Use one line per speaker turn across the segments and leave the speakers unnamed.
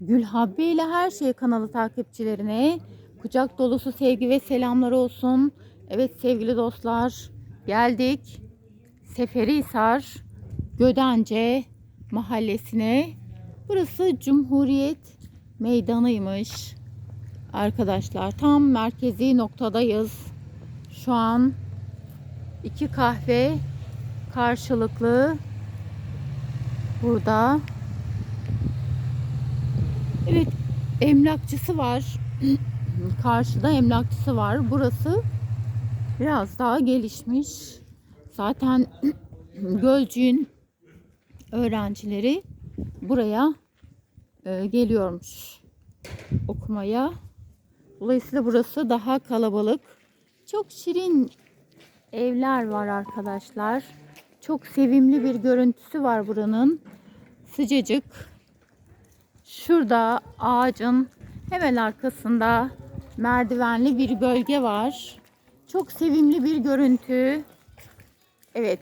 Gülhabbe ile Her Şey kanalı takipçilerine kucak dolusu sevgi ve selamlar olsun. Evet sevgili dostlar geldik Seferihisar Gödence mahallesine. Burası Cumhuriyet Meydanı'ymış. Arkadaşlar tam merkezi noktadayız. Şu an iki kahve karşılıklı burada. Evet, emlakçısı var. Karşıda emlakçısı var. Burası biraz daha gelişmiş. Zaten Gölcük'ün öğrencileri buraya e, geliyormuş okumaya. Dolayısıyla burası daha kalabalık. Çok şirin evler var arkadaşlar. Çok sevimli bir görüntüsü var buranın. Sıcacık. Şurada ağacın hemen arkasında merdivenli bir bölge var. Çok sevimli bir görüntü. Evet.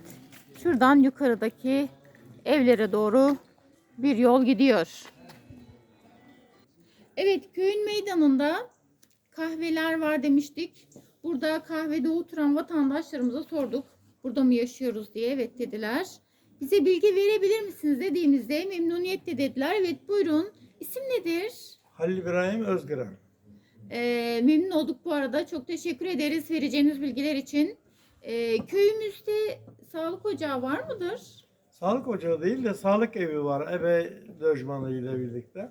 Şuradan yukarıdaki evlere doğru bir yol gidiyor. Evet, köyün meydanında kahveler var demiştik. Burada kahvede oturan vatandaşlarımıza sorduk. Burada mı yaşıyoruz diye. Evet dediler. Bize bilgi verebilir misiniz dediğimizde memnuniyetle dediler. Evet buyurun. İsim nedir?
Halil İbrahim Özgüren.
Ee, memnun olduk bu arada. Çok teşekkür ederiz vereceğiniz bilgiler için. Ee, köyümüzde sağlık ocağı var mıdır?
Sağlık ocağı değil de sağlık evi var ebe ile birlikte.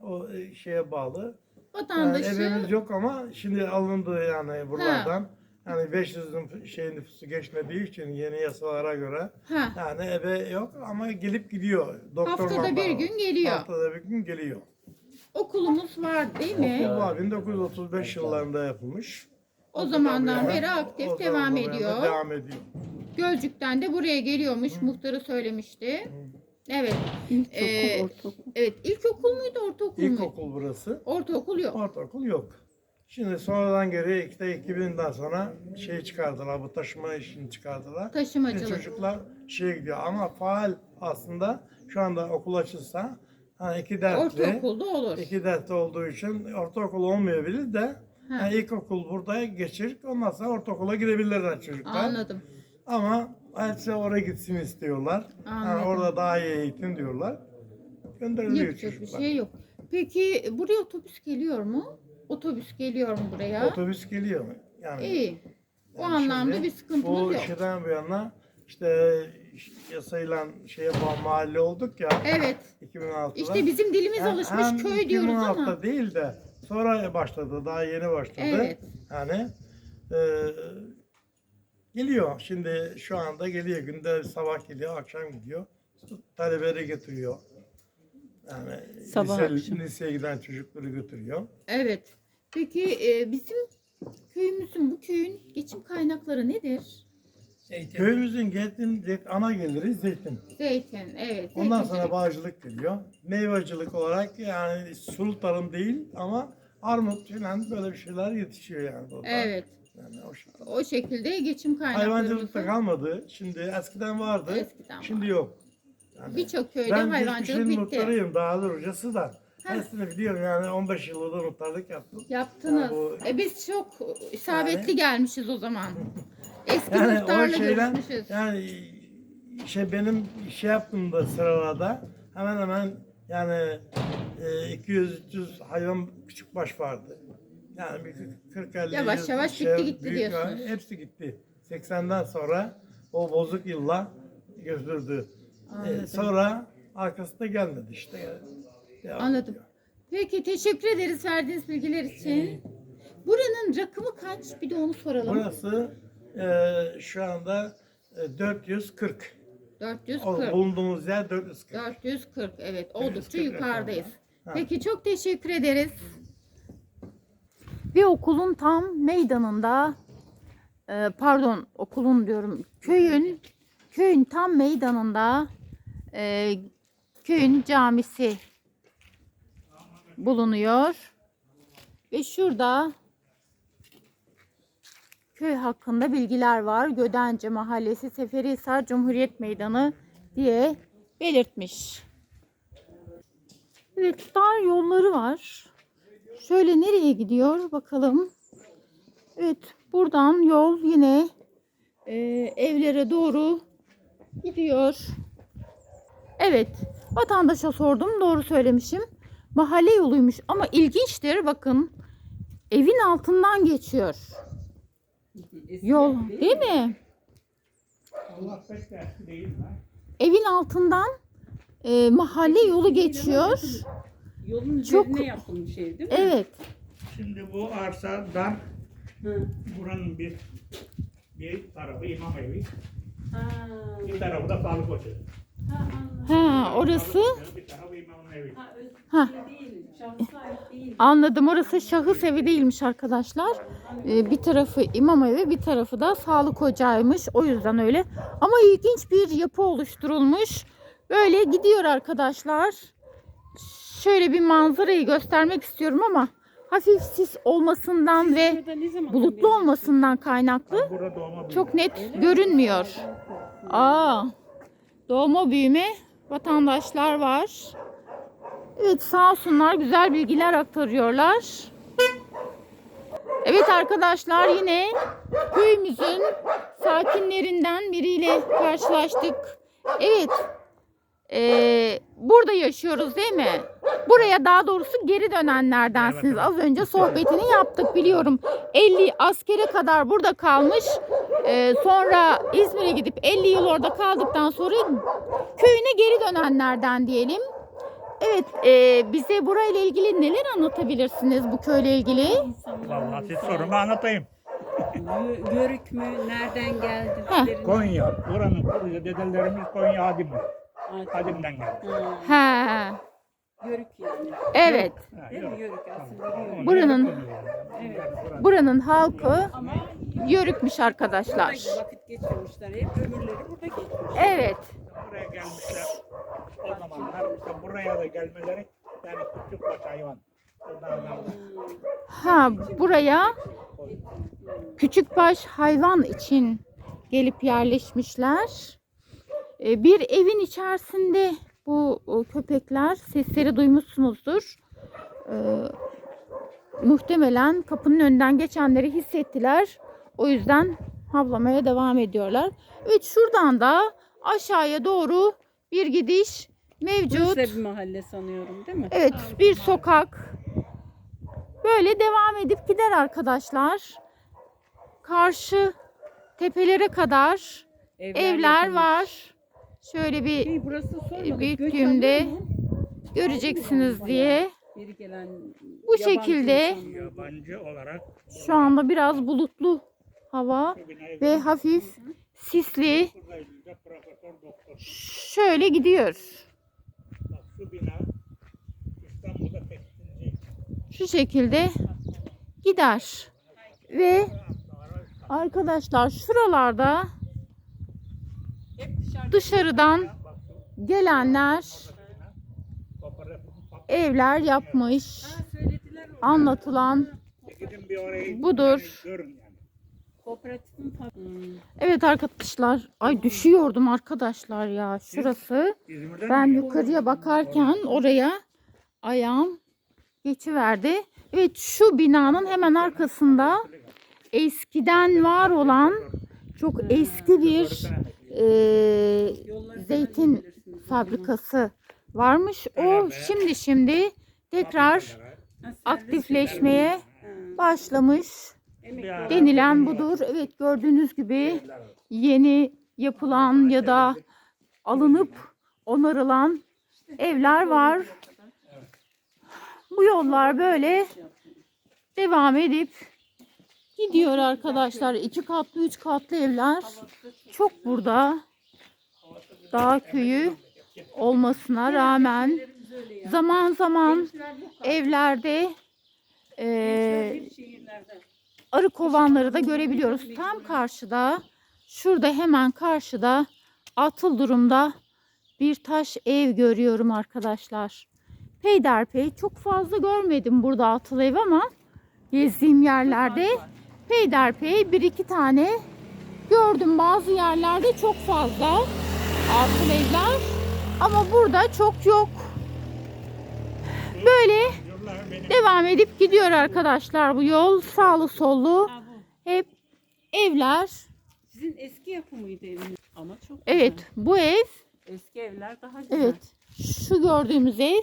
O e, şeye bağlı. Yani
Vatandaşı
evimiz yok ama şimdi alındı yani buralardan. Yani 500'ün şey nüfusu geçmediği için yeni yasalara göre
ha,
yani ebe yok ama gelip gidiyor. Doktorlar
haftada bir gün geliyor.
Haftada bir gün geliyor.
Okulumuz var değil mi?
Okul var 1935 yıllarında yapılmış.
O zamandan beri aktif
o
devam
zamandan beri
ediyor.
Devam ediyor.
Gölcük'ten de buraya geliyormuş. Muhtarı söylemişti. Evet.
İlkokul,
Ee,
ortaokul.
Evet. İlkokul muydu, ortaokul muydu?
İlkokul burası.
Ortaokul yok.
Ortaokul yok. Şimdi sonradan geri işte 2000'den sonra şey çıkardılar, bu taşıma işini çıkardılar. Şimdi
Taşımacılık.
çocuklar şeye gidiyor ama faal aslında şu anda okul açılsa hani iki dertli,
Ortaokulda olur.
iki dertli olduğu için ortaokul olmayabilir de
Ha.
yani ilkokul burada geçir, ondan sonra ortaokula gidebilirler çocuklar.
Anladım.
Ama hepsi oraya gitsin istiyorlar. Yani
Anladım.
orada daha iyi eğitim diyorlar. Gönderiliyor
Yapacak bir
çocuklar.
şey yok. Peki buraya otobüs geliyor mu? Otobüs geliyor mu buraya?
Otobüs geliyor. Yani
İyi. O
Yani
anlamda
şimdi
bir sıkıntımız
Bu
yok.
şeyden bu yana işte yasayla şeye bağ- mahalle olduk ya
Evet.
2006'da.
İşte bizim dilimiz
Hem-
alışmış
hem
köy diyoruz
2016'da
ama.
değil de sonra başladı. Daha yeni başladı.
Evet.
Yani e, geliyor. Şimdi şu anda geliyor. Günde sabah geliyor, akşam gidiyor. Talebeleri getiriyor. Yani
Sabah
lise,
akşam.
liseye giden çocukları götürüyor.
Evet. Peki e, bizim köyümüzün bu köyün geçim kaynakları nedir?
Köyümüzün zeytin, zeytin- ana geliri zeytin.
Zeytin, evet.
Ondan
zeytincilik.
sonra bağcılık geliyor. Meyvacılık olarak yani sulu tarım değil ama armut falan böyle bir şeyler yetişiyor yani burada.
Evet.
Yani o şekilde.
O şekilde geçim kaynaklarımızı
Hayvancılık da kalmadı. Şimdi eskiden vardı.
Eskiden
şimdi yok. Yani
birçok köyde
ben
hayvancılık bitti.
muhtarıyım. Dağılır hocası da. Hepsini biliyorum yani 15 yılda muhtarlık yaptım.
Yaptınız.
Yani bu-
E biz çok isabetli gelmişiz o zaman. Eski
Yani o
muhtarla
şeyden
görüşmüşüz.
yani şey benim şey yaptığımda sıralarda hemen hemen yani e, 200-300 hayvan küçük baş vardı. Yani bir 40-50
Yavaş
yüz
yavaş bitti gitti
büyük
diyorsunuz.
Hepsi gitti. 80'den sonra o bozuk yılla götürdü. E,
Anladım.
sonra arkasında gelmedi işte. Devam
Anladım.
ediyor.
Peki teşekkür ederiz verdiğiniz bilgiler için. Buranın rakımı kaç? Bir de onu soralım.
Burası e, şu anda e, 440. O
440.
bulunduğumuz yer 440.
440 evet oldukça
440
yukarıdayız.
Ha.
Peki çok teşekkür ederiz. Ve okulun tam meydanında e, pardon okulun diyorum köyün köyün tam meydanında e, köyün camisi bulunuyor. Ve şurada köy hakkında bilgiler var. Gödence Mahallesi Seferihisar Cumhuriyet Meydanı diye belirtmiş. Evet dar yolları var. Şöyle nereye gidiyor bakalım. Evet buradan yol yine e, evlere doğru gidiyor. Evet vatandaşa sordum doğru söylemişim. Mahalle yoluymuş ama ilginçtir bakın evin altından geçiyor. Yol değil mi?
Allah pek de eski değil mi?
Evin altından e, mahalle yolu geçiyor.
Yolun
Çok-
üzerine yapılmış ev değil mi?
Evet.
Şimdi bu arsa dar.
Hı.
Buranın bir bir tarafı imam evi,
Ha.
bir tarafı da sağlık ocağı.
Ha,
orası.
Ha,
anladım orası şahıs evi değilmiş arkadaşlar. E, bir tarafı imam evi bir tarafı da sağlık ocağıymış. O yüzden öyle. Ama ilginç bir yapı oluşturulmuş. Böyle gidiyor arkadaşlar. Şöyle bir manzarayı göstermek istiyorum ama hafif sis olmasından ve bulutlu olmasından kaynaklı çok net görünmüyor. Aa, doğma büyüme vatandaşlar var. Evet sağ olsunlar güzel bilgiler aktarıyorlar. Evet arkadaşlar yine köyümüzün sakinlerinden biriyle karşılaştık. Evet eee, burada yaşıyoruz değil mi? Buraya daha doğrusu geri dönenlerdensiniz. Az önce sohbetini yaptık biliyorum. 50 askere kadar burada kalmış. Eee, sonra İzmir'e gidip 50 yıl orada kaldıktan sonra köyüne geri dönenlerden diyelim. Evet, eee, bize burayla ilgili neler anlatabilirsiniz bu köyle ilgili?
Vallahi siz sorun ben anlatayım.
Yö- Yörük mü? Nereden geldi?
Heh.
Konya, buranın kurucu dedelerimiz Konya Adim. Adim'den geldi.
ha, Yörük yani.
evet.
Değil mi? Yörük aslında yörük.
Buranın-.
Evet.
Buranın halkı
Ama
yörükmüş arkadaşlar.
burada vakit geçirmişler. Hep ömürleri burada geçmiş.
Evet.
Buraya gelmişler. O zamanlar işte buraya da gelmeleri yani küçük baş hayvan.
Ha buraya küçükbaş hayvan için gelip yerleşmişler. Ee, Bir evin içerisinde bu köpekler sesleri duymuşsunuzdur. Ee, muhtemelen kapının önünden geçenleri hissettiler. O yüzden havlamaya devam ediyorlar. Evet şuradan da aşağıya doğru bir gidiş mevcut.
Burası bir mahalle sanıyorum değil mi?
Evet bir sokak. Böyle devam edip gider arkadaşlar. Karşı tepelere kadar evler
yapılmış.
var. Şöyle bir
Şey, burası sormadık.
göreceksiniz diye.
Biri gelen
Bu şekilde
insanlar.
Yabancı olarak
şu anda biraz bulutlu hava ve hafif sisli şöyle gidiyor.
Bak şu bina İstanbul'da tekstilci.
Şu şekilde gider. Ve arkadaşlar şuralarda. Dışarıdan gelenler evler yapmış. Anlatılan Budur. Evet arkadaşlar. Ay düşüyordum arkadaşlar ya. Şurası. Ben yukarıya bakarken oraya ayağım geçiverdi. Evet şu binanın hemen arkasında eskiden var olan çok eski bir e, zeytin fabrikası varmış. O şimdi şimdi tekrar aktifleşmeye başlamış. denilen budur. Evet gördüğünüz gibi yeni yapılan ya da alınıp onarılan evler var. Bu yollar böyle devam edip gidiyor arkadaşlar. İki katlı, üç katlı evler çok burada. Dağ köyü olmasına rağmen zaman zaman evlerde
şehirlerde.
arı kovanları da görebiliyoruz. Tam karşıda, şurada hemen karşıda atıl durumda bir taş ev görüyorum arkadaşlar. Peyderpey çok fazla görmedim burada atıl ev ama gezdiğim yerlerde peyderpey bir iki tane gördüm. Bazı yerlerde çok fazla atıl evler ama burada çok yok. böyle devam edip gidiyor arkadaşlar bu yol. Sağlı sollu hep evler.
Sizin eski yapımıydı eviniz. Ama çok güzel.
Evet bu ev
Eski evler daha güzel.
evet şu gördüğümüz ev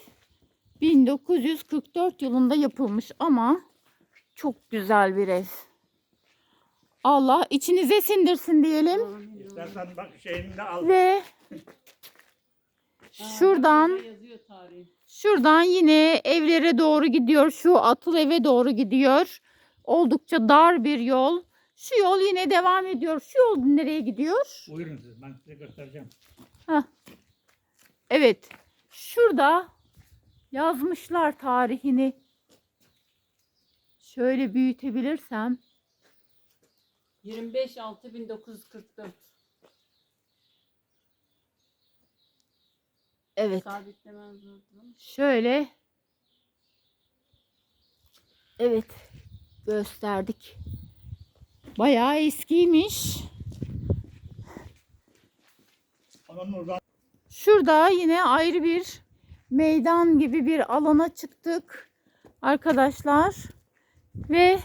1944 yılında yapılmış ama çok güzel bir ev. Allah içinize sindirsin diyelim.
İstersen bak şeyini de al.
Ve şuradan şuradan yine evlere doğru gidiyor. Şu atıl eve doğru gidiyor. Oldukça dar bir yol. Şu yol yine devam ediyor. Şu yol nereye gidiyor?
Buyurun siz ben size göstereceğim.
Hah. Evet. Şurada yazmışlar tarihini. Şöyle büyütebilirsem.
25 6 1944.
Evet.
Sabitlemem zordu.
Şöyle. Evet. Gösterdik. Bayağı eskiymiş. Şurada yine ayrı bir meydan gibi bir alana çıktık arkadaşlar. Ve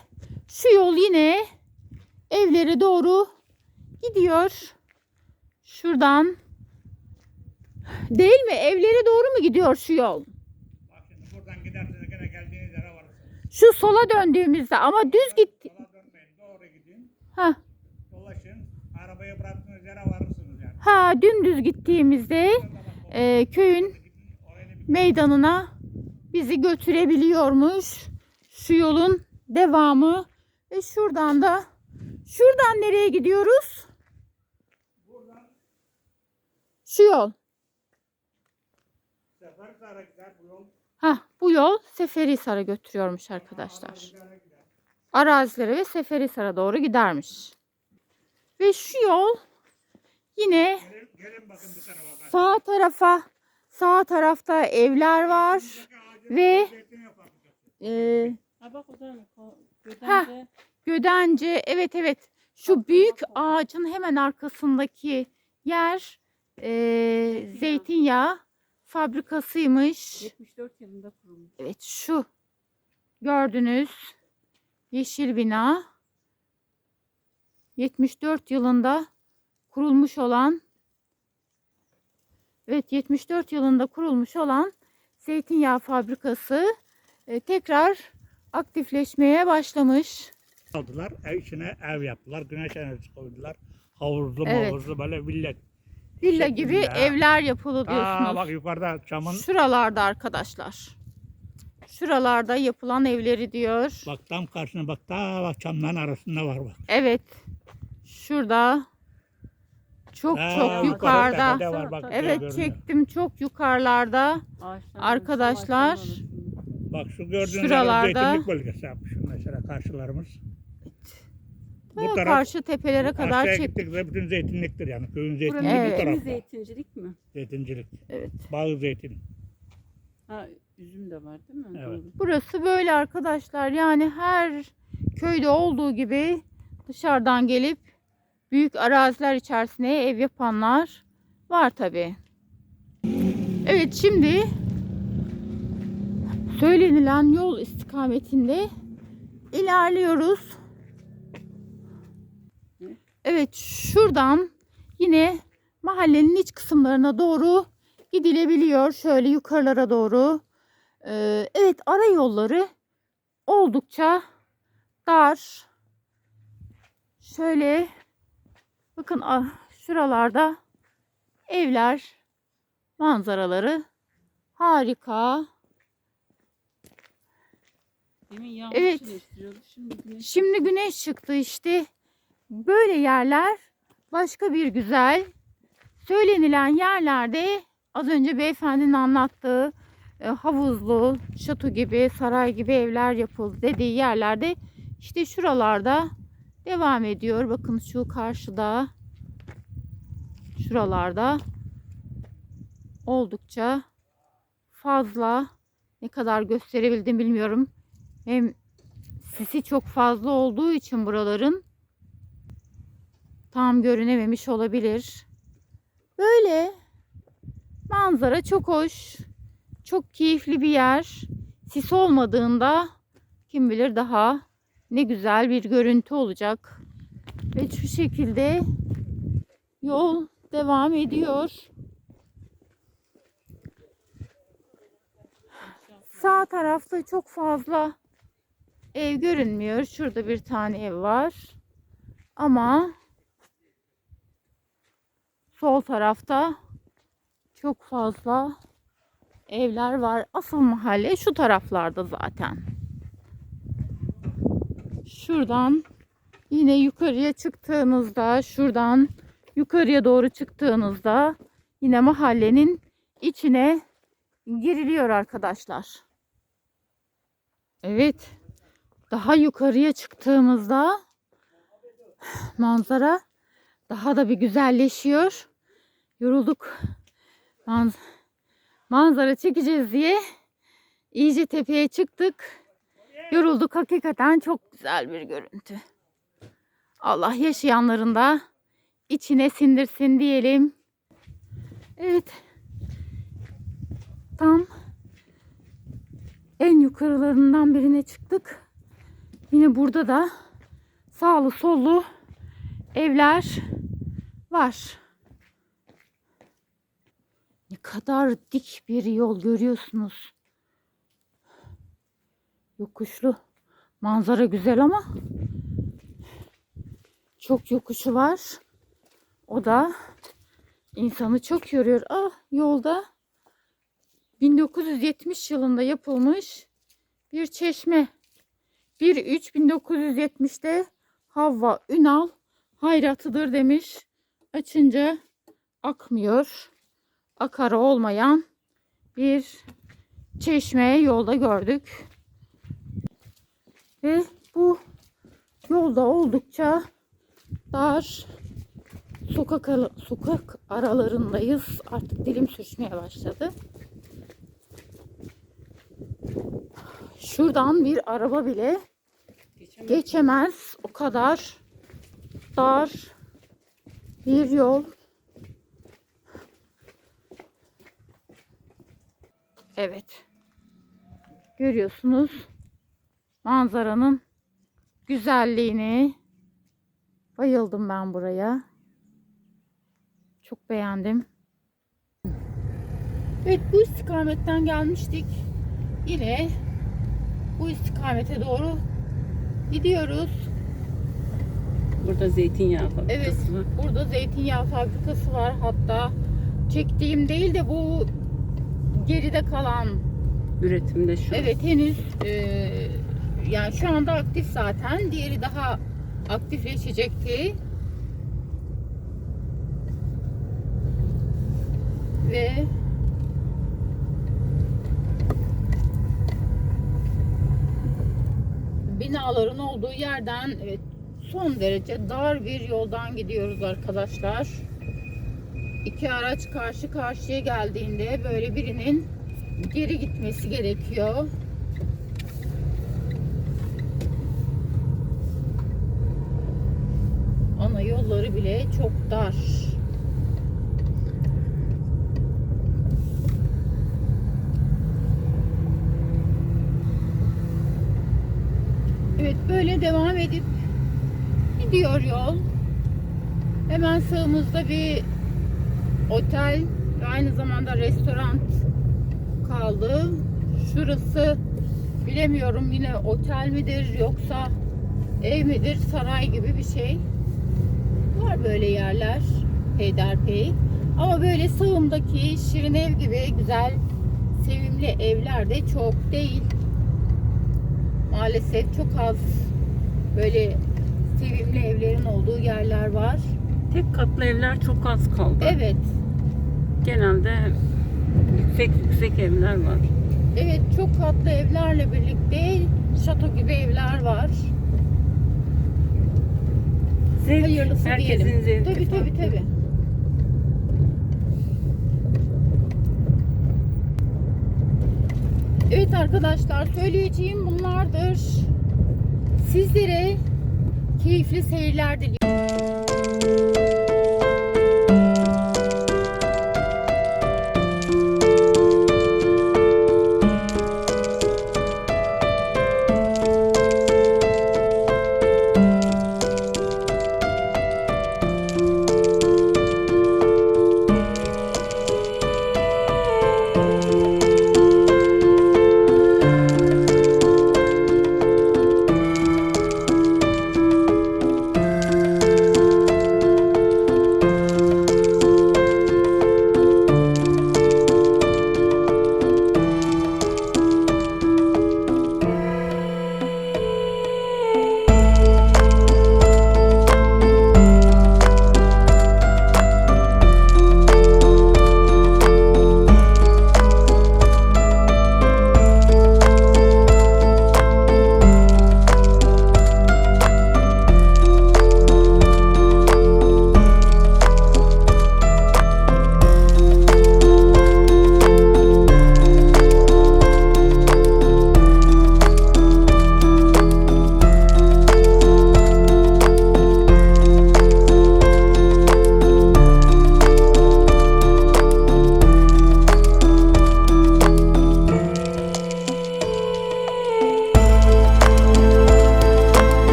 şu yol yine evlere doğru gidiyor. Şuradan. Değil mi? Evlere doğru mu gidiyor şu yol?
bak şimdi buradan gidersiniz gene geldiğiniz yere varırsınız.
Şu sola döndüğümüzde ama düz gitti.
Sola dönmeyin doğru gidin.
Ha,
Dolaşın. Arabayı bıraktığınız yere varırsınız yani.
ha dümdüz gittiğimizde e, köyün meydanına bizi götürebiliyormuş. Şu yolun devamı. Ve şuradan da şuradan nereye gidiyoruz? Şu yol.
Sefer Sara gider bu yol.
Ha, bu yol Seferihisar'a götürüyormuş arkadaşlar. Arazilere ve Seferihisar'a doğru gidermiş. Ve şu yol yine
Gelin, gelin bakın bu tarafa. Bak.
sağ tarafa sağ tarafta evler var ve e,
Ha bak o da ko-
Ha.
Gödence.
Evet evet şu büyük ağacın hemen arkasındaki yer e, zeytinyağı fabrikasıymış.
74 yılında kurulmuş.
Evet şu gördünüz yeşil bina 74 yılında kurulmuş olan Evet 74 yılında kurulmuş olan zeytinyağı fabrikası e, tekrar aktifleşmeye başlamış.
Aldılar, ev içine ev yaptılar, güneş enerjisi koydular. Havuzlu
Evet.
mavuzlu böyle.
Villa gibi
Şeklinde.
evler yapılı
Aa
diyorsunuz.
bak yukarıda çamın,
Şuralarda arkadaşlar. Şuralarda yapılan evleri diyor.
bak tam karşına bak, ta bak çamların arasında var bak.
Evet. Şurada. Çok
Aa,
çok yukarıda.
var, bak,
Evet çektim çok yukarılarda.
Ağaçlar,
Arkadaşlar.
Bak şu gördüğünüz
Şuralarda-
zeytinlik bölgesi yapmış mesela karşılarımız. Bu taraf
karşı tepelere kadar
aşağıya
çektim.
gittik bütün zeytinliktir yani. Köyün zeytinliği
Evet.
bu
evet.
tarafta.
zeytincilik mi?
Zeytincilik.
Evet.
Bağ zeytin.
Ha üzüm de var değil mi?
Evet.
Burası böyle arkadaşlar. Yani her köyde olduğu gibi dışarıdan gelip büyük araziler içerisine ev yapanlar var tabi. Evet şimdi söylenilen yol istikametinde ilerliyoruz. Evet şuradan yine mahallenin iç kısımlarına doğru gidilebiliyor. Şöyle yukarılara doğru. Ee, evet ara yolları oldukça dar. Şöyle bakın ah, şuralarda evler manzaraları harika.
Demin
Evet.
Şimdi güneş.
Şimdi güneş çıktı işte. Böyle yerler başka bir güzel. Söylenilen yerlerde az önce beyefendinin anlattığı e, havuzlu, şato gibi, saray gibi evler yapıldı dediği yerlerde işte şuralarda devam ediyor. Bakın şu karşıda şuralarda oldukça fazla ne kadar gösterebildim bilmiyorum. Hem sisi çok fazla olduğu için buraların tam görünememiş olabilir. Böyle manzara çok hoş. Çok keyifli bir yer. sis olmadığında kim bilir daha ne güzel bir görüntü olacak. Ve şu şekilde yol devam ediyor. Sağ tarafta çok fazla ev görünmüyor. Şurada bir tane ev var. Ama sol tarafta çok fazla evler var. Asıl mahalle şu taraflarda zaten. Şuradan yine yukarıya çıktığınızda şuradan yukarıya doğru çıktığınızda yine mahallenin içine giriliyor arkadaşlar. Evet. Daha yukarıya çıktığımızda manzara daha da bir güzelleşiyor. Yorulduk. Manz manzara çekeceğiz diye iyice tepeye çıktık. Yorulduk. Hakikaten çok güzel bir görüntü. Allah yaşayanların da içine sindirsin diyelim. Evet. Tam en yukarılarından birine çıktık. Yine burada da sağlı sollu evler var. Ne kadar dik bir yol görüyorsunuz. Yokuşlu. Manzara güzel ama çok yokuşu var. O da insanı çok yoruyor. Ah yolda 1970 yılında yapılmış bir çeşme. 1-3-1970'te Havva Ünal hayratıdır demiş. Açınca akmıyor. Akarı olmayan bir çeşme yolda gördük. Ve bu yolda oldukça dar sokak sokak aralarındayız. Artık dilim sürçmeye başladı. Şuradan bir araba bile
Geçemez.
geçemez. O kadar dar bir yol. Evet. Görüyorsunuz manzaranın güzelliğini. Bayıldım ben buraya. Çok beğendim. Evet bu istikametten gelmiştik. Yine bu istikamete doğru gidiyoruz.
Burada zeytinyağı fabrikası
Evet.
var.
Burada zeytinyağı fabrikası var. Hatta çektiğim değil de bu geride kalan
Üretimde şu.
evet henüz e, yani şu anda aktif zaten. Diğeri daha aktifleşecekti. Ve binaların olduğu yerden evet, son derece dar bir yoldan gidiyoruz arkadaşlar. İki araç karşı karşıya geldiğinde böyle birinin geri gitmesi gerekiyor. Ana yolları bile çok dar. Evet böyle devam edip gidiyor yol. Hemen sağımızda bir otel ve aynı zamanda restoran kaldı. Şurası bilemiyorum yine otel midir yoksa ev midir saray gibi bir şey. Var böyle yerler peyderpey. Ama böyle sağımdaki şirin ev gibi güzel sevimli evler de çok değil. Maalesef çok az böyle sevimli evlerin olduğu yerler var.
Tek katlı evler çok az kaldı.
Evet.
Genelde yüksek yüksek evler var.
Evet çok katlı evlerle birlikte şato gibi evler var.
Zevk,
Hayırlısı
herkesin
diyelim.
zevki
Tabii tabii tabii. Evet arkadaşlar söyleyeceğim bunlardır. Sizlere keyifli seyirler diliyorum.